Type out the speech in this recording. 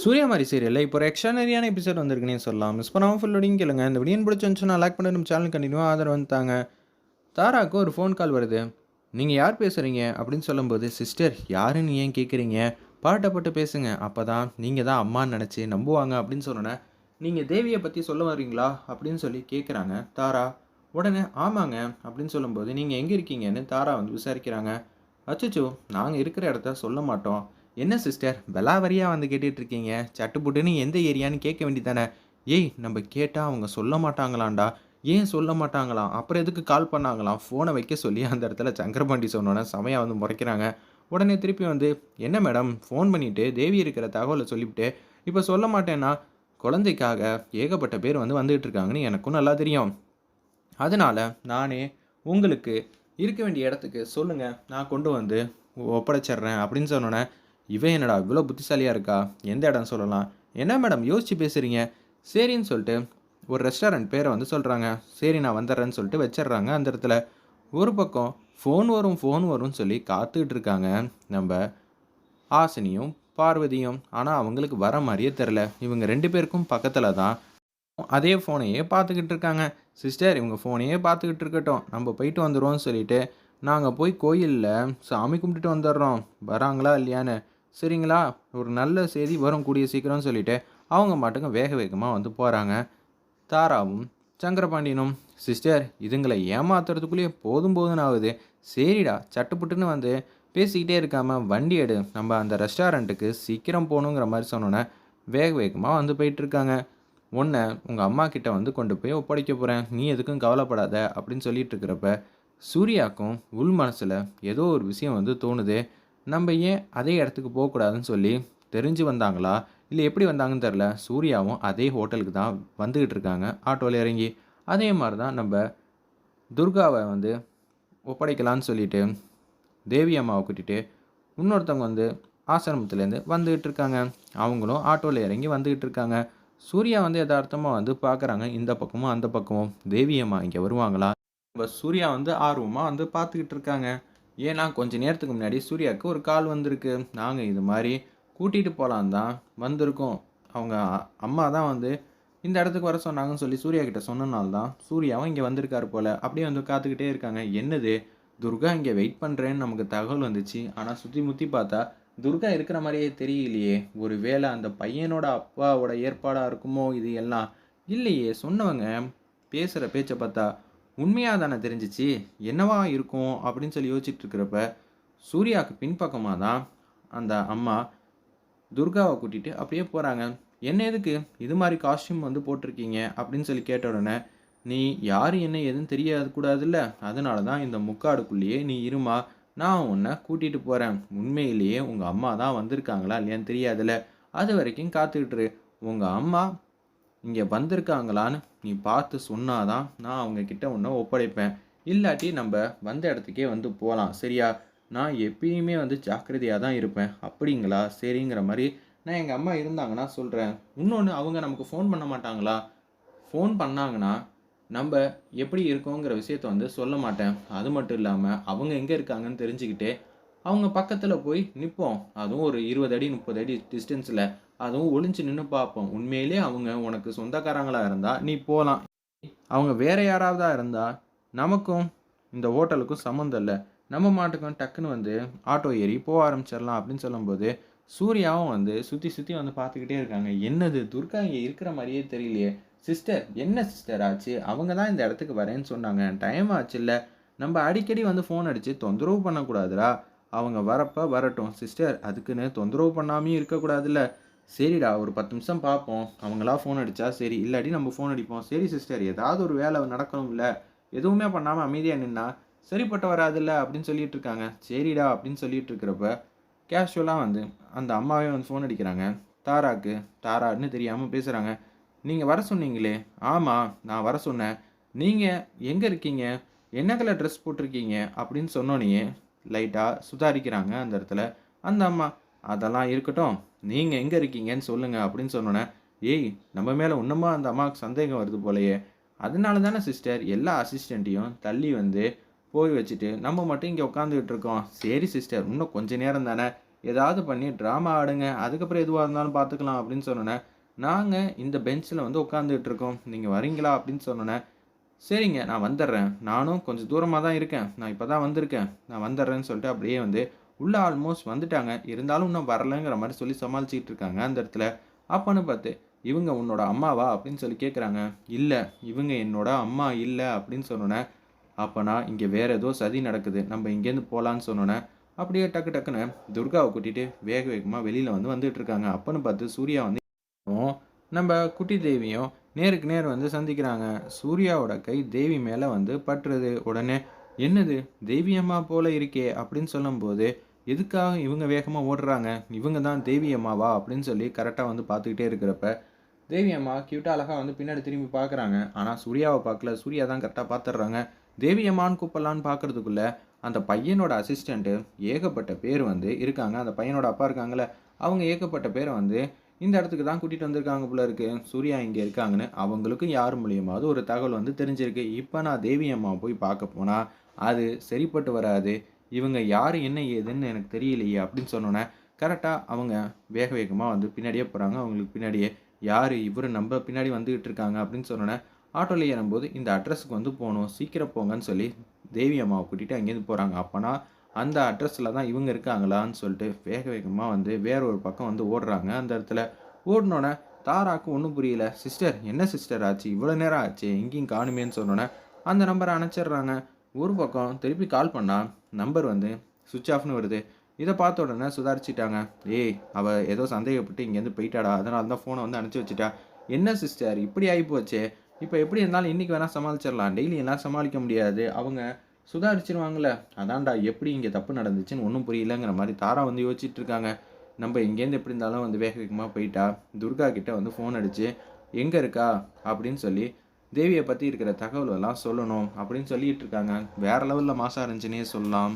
சூர்யாமாரி சீரியலில் இப்போ ஒரு எக்ஸ்ட்ரானரியான எபிசோட் வந்திருக்குன்னே சொல்லலாம். மிஸ் பண்ணாமல் ஃபுல் லோடிங் கேளுங்க. இந்த வீடியோ பிடிச்சிருந்துச்சுன்னா லைக் பண்ணி நம்ம சேனல் கண்டினியூ ஆதரவு வந்துட்டாங்க தாராவுக்கு ஒரு ஃபோன் கால் வருது. நீங்கள் யார் பேசுகிறீங்க அப்படின்னு சொல்லும்போது சிஸ்டர் யாருன்னு ஏன் கேட்குறீங்க பாட்டப்பட்டு பேசுங்க. அப்போ தான் நீங்கள் தான் அம்மான்னு நினச்சி நம்புவாங்க. அப்படின்னு சொன்னோன்னே நீங்கள் தேவியை பற்றி சொல்ல வரீங்களா அப்படின்னு சொல்லி கேட்குறாங்க தாரா உடனே ஆமாங்க. அப்படின்னு சொல்லும்போது நீங்கள் எங்கே இருக்கீங்கன்னு தாரா வந்து விசாரிக்கிறாங்க. அச்சச்சோ நாங்கள் இருக்கிற இடத்த சொல்ல மாட்டோம். என்ன சிஸ்டர் வெலாவரியாக வந்து கேட்டுட்ருக்கீங்க. சட்டுப்புட்டுன்னு எந்த ஏரியான்னு கேட்க வேண்டியதானே ஏய் நம்ம கேட்டால் அவங்க சொல்ல மாட்டாங்களாண்டா? ஏன் சொல்ல மாட்டாங்களாம் அப்புறம் எதுக்கு கால் பண்ணாங்களாம்? ஃபோனை வைக்க சொல்லி அந்த இடத்துல சங்கரபாண்டி சொன்னோன்னே செமையாக வந்து முறைக்கிறாங்க. உடனே திருப்பி வந்து என்ன மேடம் ஃபோன் பண்ணிவிட்டு தேவி இருக்கிற தகவலை சொல்லிவிட்டு இப்போ சொல்ல மாட்டேன்னா? குழந்தைக்காக ஏகப்பட்ட பேர் வந்து வந்துகிட்டு இருக்காங்கன்னு எனக்கும் நல்லா தெரியும். அதனால் நானே உங்களுக்கு இருக்க வேண்டிய இடத்துக்கு சொல்லுங்கள் நான் கொண்டு வந்து ஒப்படைச்சிட்றேன். அப்படின்னு சொன்னோன்னே இவன் என்னடா இவ்வளோ புத்திசாலியாக இருக்கா? எந்த இடம் சொல்லலாம். என்ன மேடம் யோசிச்சு பேசுகிறீங்க சரின்னு சொல்லிட்டு ஒரு ரெஸ்டாரண்ட் பேரை வந்து சொல்கிறாங்க சரி நான் வந்துடுறேன்னு சொல்லிட்டு வச்சிடுறாங்க அந்த இடத்துல. ஒரு பக்கம் ஃபோன் வரும் ஃபோன் வரும்னு சொல்லி காத்துக்கிட்டு இருக்காங்க நம்ம ஆசினியும் பார்வதியும். ஆனால் அவங்களுக்கு வர மாதிரியே தெரில இவங்க ரெண்டு பேருக்கும் பக்கத்தில் தான் அதே ஃபோனையே பார்த்துக்கிட்டு இருக்காங்க. சிஸ்டர் இவங்க ஃபோனையே பார்த்துக்கிட்டு இருக்கட்டும். நம்ம போயிட்டு வந்துடுவோம்னு சொல்லிட்டு நாங்கள் போய் கோயிலில் சாமி கும்பிட்டுட்டு வந்துடுறோம். வராங்களா இல்லையான்னு சரிங்களா? ஒரு நல்ல செய்தி வரும் கூடிய சீக்கிரம்னு சொல்லிட்டு அவங்க மாட்டுக்கு வேக வேகமாக வந்து போகிறாங்க தாராவும் சங்கரபாண்டியனும் சிஸ்டர் இதுங்களை ஏமாத்துறதுக்குள்ளேயே போதும் போதும்னு ஆகுது. சரிடா சட்டுப்புட்டுன்னு வந்து பேசிக்கிட்டே இருக்காமல் வண்டி எடு. நம்ம அந்த ரெஸ்டாரண்ட்டுக்கு சீக்கிரம் போகணுங்கிற மாதிரி சொன்னோன்னே வேக வேகமாக வந்து போயிட்டுருக்காங்க. உன்னை உங்கள் அம்மா கிட்ட வந்து கொண்டு போய் ஒப்படைக்க போகிறேன் நீ எதுக்கும் கவலைப்படாத அப்படின்னு சொல்லிட்டு இருக்கிறப்ப சூர்யாக்கும் உள் மனசில் ஏதோ ஒரு விஷயம் வந்து தோணுது. நம்ம ஏன் அதே இடத்துக்கு போகக்கூடாதுன்னு சொல்லி தெரிஞ்சு வந்தாங்களா? இல்லை எப்படி வந்தாங்கன்னு தெரில. சூர்யாவும் அதே ஹோட்டலுக்கு தான் வந்துக்கிட்டு இருக்காங்க. ஆட்டோவில் இறங்கி. அதே மாதிரி தான் நம்ம துர்காவை வந்து ஒப்படைக்கலான்னு சொல்லிட்டு தேவி அம்மாவை கூட்டிகிட்டு இன்னொருத்தவங்க வந்து ஆசிரமத்துலேருந்து வந்துக்கிட்டு இருக்காங்க. அவங்களும் ஆட்டோவில் இறங்கி வந்துக்கிட்டு இருக்காங்க. சூர்யா வந்து யதார்த்தமாக வந்து பார்க்குறாங்க. இந்த பக்கமும் அந்த பக்கமும். தேவி அம்மா இங்கே வருவாங்களா? நம்ம சூர்யா வந்து ஆர்வமாக வந்து பார்த்துக்கிட்டு இருக்காங்க. ஏன்னா கொஞ்ச நேரத்துக்கு முன்னாடி சூர்யாவுக்கு ஒரு கால் வந்திருக்கு. நாங்கள் இது மாதிரி கூட்டிகிட்டு போகலான் தான் வந்திருக்கோம். அவங்க அம்மா தான் வந்து இந்த இடத்துக்கு வர சொன்னாங்கன்னு சொல்லி சூர்யா கிட்ட சொன்னனால தான் சூர்யாவும் இங்கே வந்திருக்காரு போல். அப்படியே வந்து காத்துக்கிட்டே இருக்காங்க. என்னது? துர்கா இங்கே வெயிட் பண்ணுறேன்னு நமக்கு தகவல் வந்துச்சு. ஆனால் சுற்றி முற்றி பார்த்தா துர்கா இருக்கிற மாதிரியே தெரியலையே. ஒரு வேளை அந்த பையனோட அப்பாவோட ஏற்பாடாக இருக்குமோ இது எல்லாம்? இல்லையே சொன்னவங்க பேசுகிற பேச்சை பார்த்தா உண்மையாக தானே தெரிஞ்சிச்சு? என்னவா இருக்கும் அப்படின்னு சொல்லி யோசிச்சுட்டு இருக்கிறப்ப சூர்யாவுக்கு பின்பக்கமாக தான் அந்த அம்மா துர்காவை கூட்டிகிட்டு அப்படியே போகிறாங்க என்ன எதுக்கு? இது மாதிரி காஸ்டியூம் வந்து போட்டிருக்கீங்க? அப்படின்னு சொல்லி கேட்ட உடனே நீ யார் என்ன எதுன்னு தெரியாது கூடாதுல்ல. அதனால தான் இந்த முக்காடுக்குள்ளேயே நீ இருமா. நான் உன்னை கூட்டிகிட்டு போகிறேன் உண்மையிலேயே உங்கள் அம்மா தான் வந்திருக்காங்களா இல்லையான்னு தெரியாதுல்ல. அது வரைக்கும் காத்துக்கிட்டுரு உங்கள் அம்மா இங்கே வந்திருக்காங்களான்னு நீ பார்த்து சொன்னாதான் நான் அவங்க கிட்ட உன்னை ஒப்படைப்பேன். இல்லாட்டி நம்ம வந்த இடத்துக்கே வந்து போகலாம். சரியா? நான் எப்பயுமே வந்து ஜாக்கிரதையாக தான் இருப்பேன். அப்படிங்களா? சரிங்கிற மாதிரி நான் எங்கள் அம்மா இருந்தாங்கன்னா சொல்கிறேன் இன்னொன்று அவங்க நமக்கு ஃபோன் பண்ண மாட்டாங்களா? ஃபோன் பண்ணாங்கன்னா நம்ம எப்படி இருக்கோங்கிற விஷயத்த வந்து சொல்ல மாட்டேன். அது மட்டும் இல்லாமல் அவங்க எங்கே இருக்காங்கன்னு தெரிஞ்சுக்கிட்டு அவங்க பக்கத்தில் போய் நிற்போம் அதுவும் ஒரு இருபது அடி முப்பது அடி டிஸ்டன்ஸில் அதுவும் ஒளிஞ்சு நின்று பார்ப்போம். உண்மையிலே அவங்க உனக்கு சொந்தக்காரங்களாக இருந்தால் நீ போகலாம் அவங்க வேற யாராவதா இருந்தால் நமக்கும் இந்த ஹோட்டலுக்கும் சம்மந்தம் இல்லை. நம்ம மாட்டுக்கும் டக்குன்னு வந்து ஆட்டோ ஏறி போக ஆரம்பிச்சிடலாம் அப்படின்னு சொல்லும்போது சூர்யாவும் வந்து சுற்றி சுற்றி வந்து பார்த்துக்கிட்டே இருக்காங்க. என்னது துர்கா இங்கே இருக்கிற மாதிரியே தெரியலையே. சிஸ்டர் என்ன சிஸ்டர் ஆச்சு? அவங்க தான் இந்த இடத்துக்கு வரேன்னு சொன்னாங்க. டைம் ஆச்சுல்ல நம்ம அடிக்கடி வந்து ஃபோன் அடித்து தொந்தரவு பண்ணக்கூடாதுடா. அவங்க வரப்போ வரட்டும். சிஸ்டர் அதுக்குன்னு தொந்தரவு பண்ணாமையும் இருக்கக்கூடாதுல்ல. சரிடா ஒரு பத்து நிமிஷம் பார்ப்போம். அவங்களா ஃபோன் அடித்தா சரி. இல்லாட்டி நம்ம ஃபோன் அடிப்போம். சரி சிஸ்டர் ஏதாவது ஒரு வேலை நடக்கணும்ல. எதுவுமே பண்ணாமல் அமைதியாக நின்னா சரிப்பட்டு வராதுல்ல அப்படின்னு சொல்லிட்டு இருக்காங்க. சரிடா அப்படின்னு சொல்லிட்டு இருக்கிறப்ப கேஷுவலாக வந்து அந்த அம்மாவே வந்து ஃபோன் அடிக்கிறாங்க. தாராக்கு தாரான்னு தெரியாமல் பேசுகிறாங்க நீங்கள் வர சொன்னீங்களே. ஆமாம் நான் வர சொன்னேன். நீங்கள் எங்கே இருக்கீங்க? என்ன கலர் ட்ரெஸ் போட்டிருக்கீங்க? அப்படின்னு சொன்னோன்னே லைட்டாக சுதாரிக்கிறாங்க அந்த இடத்துல. அந்த அம்மா அதெல்லாம் இருக்கட்டும். நீங்கள் எங்கே இருக்கீங்கன்னு சொல்லுங்கள் அப்படின்னு சொன்னோன்னே ஏய் நம்ம மேலே இன்னுமா அந்த அம்மாவுக்கு சந்தேகம் வருது போலயே. அதனால தானே சிஸ்டர் எல்லா அசிஸ்டண்ட்டையும் தள்ளி வந்து போய் வச்சுட்டு நம்ம மட்டும் இங்கே உட்காந்துக்கிட்டு இருக்கோம். சரி சிஸ்டர் இன்னும் கொஞ்ச நேரம் தானே. ஏதாவது பண்ணி ட்ராமா ஆடுங்க. அதுக்கப்புறம் எதுவாக இருந்தாலும் பார்த்துக்கலாம் அப்படின்னு சொன்னோன்னே நாங்கள் இந்த பெஞ்சில் வந்து உட்காந்துக்கிட்டு இருக்கோம். நீங்கள் வரீங்களா? அப்படின்னு சொன்னோன்னே சரிங்க நான் வந்துடுறேன் நானும் கொஞ்சம் தூரமாக தான் இருக்கேன். நான் இப்போ தான் வந்திருக்கேன். நான் வந்துடுறேன்னு சொல்லிட்டு அப்படியே வந்து உள்ளே ஆல்மோஸ்ட் வந்துட்டாங்க. இருந்தாலும் இன்னும் வரலைங்கிற மாதிரி சொல்லி சமாளிச்சிக்கிட்டு இருக்காங்க அந்த இடத்துல. அப்போன்னு பார்த்து இவங்க உன்னோட அம்மாவா? அப்படின்னு சொல்லி கேட்குறாங்க இல்லை இவங்க என்னோட அம்மா இல்லை அப்படின்னு சொன்னோன்னே அப்போனா இங்கே வேறு ஏதோ சதி நடக்குது. நம்ம இங்கேருந்து போகலான்னு சொன்னோன்னே அப்படியே டக்கு டக்குன்னு துர்காவை கூட்டிகிட்டு வேக வேகமாக வெளியில் வந்து வந்துட்டு இருக்காங்க. அப்போன்னு பார்த்து சூர்யா வந்து நம்ம குட்டி தேவியும் நேருக்கு நேர் வந்து சந்திக்கிறாங்க. சூர்யாவோட கை தேவி மேலே வந்து பட்டுறது. உடனே என்னது? தெய்வியம்மா போல இருக்கே அப்படின்னு சொல்லும்போது எதுக்காக இவங்க வேகமாக ஓடுறாங்க? இவங்க தான் தேவி அம்மாவா? அப்படின்னு சொல்லி கரெக்டாக வந்து பார்த்துக்கிட்டே இருக்கிறப்ப தேவி அம்மா க்யூட்டாக அழகாக வந்து பின்னாடி திரும்பி பார்க்குறாங்க. ஆனால் சூர்யாவை பார்க்கல. சூர்யா தான் கரெக்டாக பார்த்துடுறாங்க. தேவி அம்மான்னு கூப்பிடலான்னு பார்க்கறதுக்குள்ள அந்த பையனோட அசிஸ்டண்ட்டு ஏகப்பட்ட பேர் வந்து இருக்காங்க. அந்த பையனோட அப்பா இருக்காங்களே அவங்க ஏகப்பட்ட பேரை வந்து இந்த இடத்துக்கு தான் கூட்டிகிட்டு வந்திருக்காங்க போல இருக்கு. சூர்யா இங்கே இருக்காங்கன்னு அவங்களுக்கும் யார் மூலியமாவது ஒரு தகவல் வந்து தெரிஞ்சிருக்கு. இப்போ நான் தேவி அம்மா போய் பார்க்க போனால் அது சரிப்பட்டு வராது. இவங்க யார் என்ன ஏதுன்னு எனக்கு தெரியலையே அப்படின்னு சொன்னோன்னே கரெக்டாக அவங்க வேக வேகமாக வந்து பின்னாடியே போகிறாங்க அவங்களுக்கு பின்னாடியே யார் இவர் நம்ம பின்னாடி வந்துக்கிட்டு இருக்காங்க அப்படின்னு சொன்னோன்னே ஆட்டோவில் ஏறும்போது இந்த அட்ரஸுக்கு வந்து போகணும் சீக்கிரம் போங்கன்னு சொல்லி தேவி அம்மாவை கூட்டிகிட்டு அங்கேருந்து போகிறாங்க அப்போனா அந்த அட்ரஸில் தான் இவங்க இருக்காங்களான்னு சொல்லிட்டு வேக வேகமாக வந்து வேற ஒரு பக்கம் வந்து ஓடுறாங்க. அந்த இடத்துல ஓடினோன்னே தாராக்கு ஒன்றும் புரியல. சிஸ்டர் என்ன சிஸ்டர் ஆச்சு? இவ்வளோ நேரம் ஆச்சு. எங்கேயும் காணுமேன்னு சொன்னோன்னே அந்த நம்பரை அணைச்சிடுறாங்க. ஒரு பக்கம் திருப்பி கால் பண்ணால் நம்பர் வந்து சுவிட்ச் ஆஃப்னு வருது. இதை பார்த்த உடனே சுதாரிச்சிட்டாங்க. ஏய் அவள் ஏதோ சந்தேகப்பட்டு இங்கேருந்து போயிட்டாடா. அதனால தான் ஃபோனை வந்து அனுப்பிச்சி வச்சுட்டா. என்ன சிஸ்டர் இப்படி ஆகிப்போச்சே இப்போ எப்படி இருந்தாலும் இன்றைக்கி வேணால் சமாளிச்சிடலாம். டெய்லி எல்லாம் சமாளிக்க முடியாது. அவங்க சுதாரிச்சிருவாங்கல்ல. அதான்டா எப்படி இங்கே தப்பு நடந்துச்சுன்னு ஒன்றும் புரியலங்கிற மாதிரி தாரா வந்து யோசிச்சுட்டு இருக்காங்க. நம்ம இங்கேருந்து எப்படி இருந்தாலும் வந்து வேக வேகமாக போயிட்டா. துர்கா கிட்டே வந்து ஃபோன் அடித்து எங்கே இருக்கா? அப்படின்னு சொல்லி தேவியை பற்றி இருக்கிற தகவல் எல்லாம் சொல்லணும் அப்படின்னு சொல்லிட்டு இருக்காங்க. வேற லெவலில் மாசா இருந்துச்சுன்னே சொல்லலாம்.